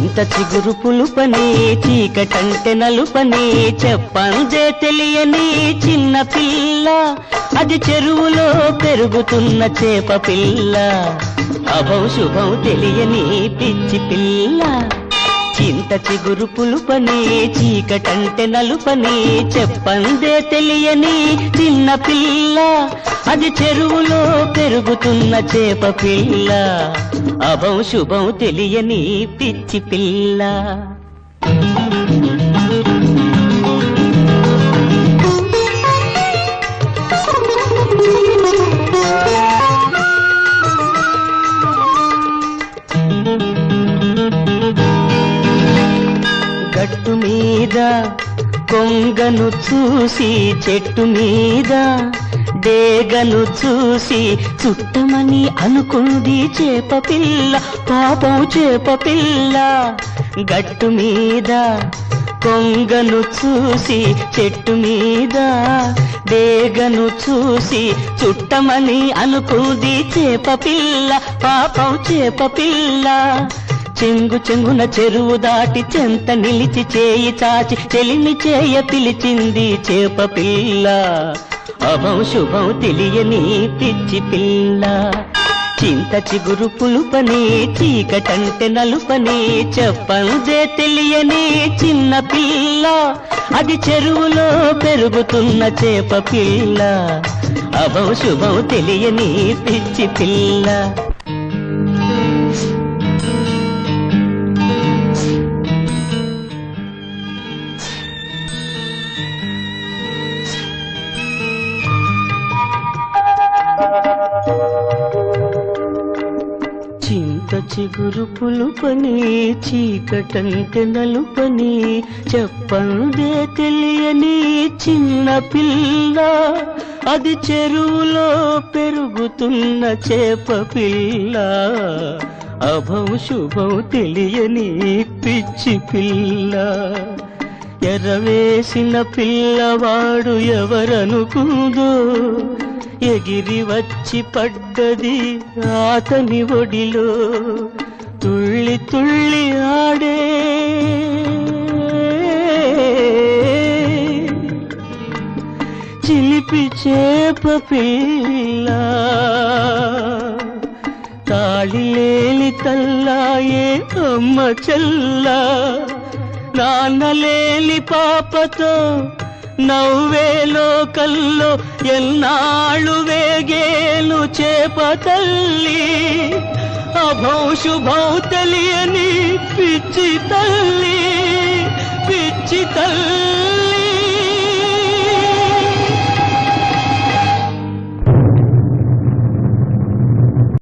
చింత చిగురు పులుపని చీకటంటే నలుపని చెప్పందే తెలియని చిన్న పిల్ల. అది చెరువులో పెరుగుతున్న చేప పిల్ల. అభం శుభం తెలియని పిచ్చి పిల్ల. చింత చిగురు పులుపని చీకటంటే నలుపని చెప్పందే తెలియని చిన్న పిల్ల. అది చెరువులో పెరుగుతున్న చేప పిల్ల. అభం శుభం తెలియని పిచ్చి పిల్ల. గట్టు మీద కొంగను చూసి చెట్టు మీద డేగను చూసి చుట్టమని అనుకుంది చేప పిల్ల పాపం చేప పిల్ల. గట్టు మీద కొంగను చూసి చెట్టు మీద డేగను చూసి చుట్టమని అనుకుంది చేప పిల్ల పాపం చేప పిల్ల. చెంగు చెంగున చెరువు దాటి చెంత నిలిచి చేయి చాచి చెలిమి చేయ పిలిచింది చేప పిల్ల. అభం శుభం తెలియని పిచ్చి పిల్ల. చింత చిగురు పులుపని చీకటంటే నలుపని చెప్పందే తెలియని చిన్న పిల్ల. అది చెరువులో పెరుగుతున్న చేప పిల్ల. అభం శుభం తెలియని పిచ్చి పిల్ల. చింత చిగురు పులుపని చీకటంటే నలుపని చెప్పందే తెలియని చిన్న పిల్ల. అది చెరువులో పెరుగుతున్న చేప పిల్ల. అభం శుభం తెలియని పిచ్చి పిల్ల. ఎర్రవేసిన పిల్లవాడు ఎవరనుకుందో ఎగిరి వచ్చి పడ్డది అతని ఒడిలో. తుళ్ళి తుళ్ళి ఆడే. చిలిపి చేప పిల్ల. తాళి లేని తల్లాయే అమ్మ చెల్ల. నాన్నలేని పాపతో నవ్వేలో లోకల్లో ఎన్నాళ్ళు వేగేలు చేప తల్లి. అభౌ శుభౌ తెలియని పిచ్చి తల్లి పిచ్చి తల్లి.